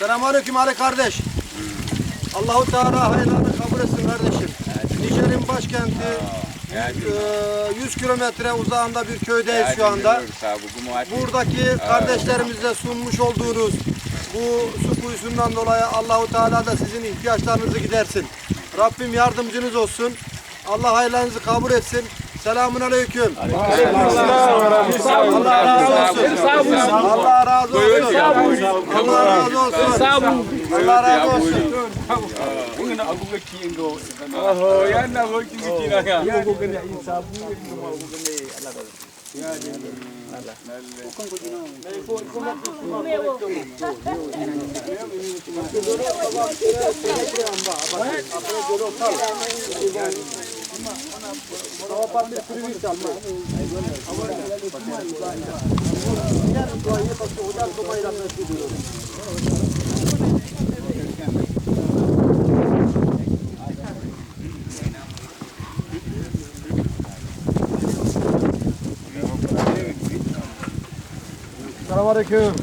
Selamünaleyküm Ali kardeş. Allahu Teala hayırlarını kabul etsin kardeşim. Nijer'in başkenti eee, 100 kilometre uzağında bir köydeyiz şu anda. Buradaki kardeşlerimize sunmuş olduğunuz bu su kuyusundan dolayı Allahu Teala da sizin ihtiyaçlarınızı gidersin. Rabbim yardımcınız olsun. Allah hayırlarınızı kabul etsin. Selamun aleyküm. Allah razı olsun. Allah razı olsun. Allah razı olsun. Sağ olun. Allah razı olsun. Muna abuga kingo. Oh, yan na ko kingo kinaga. Yan ko gani insabu mo ko gani Allah razı olsun. Thank you. Selamünaleyküm.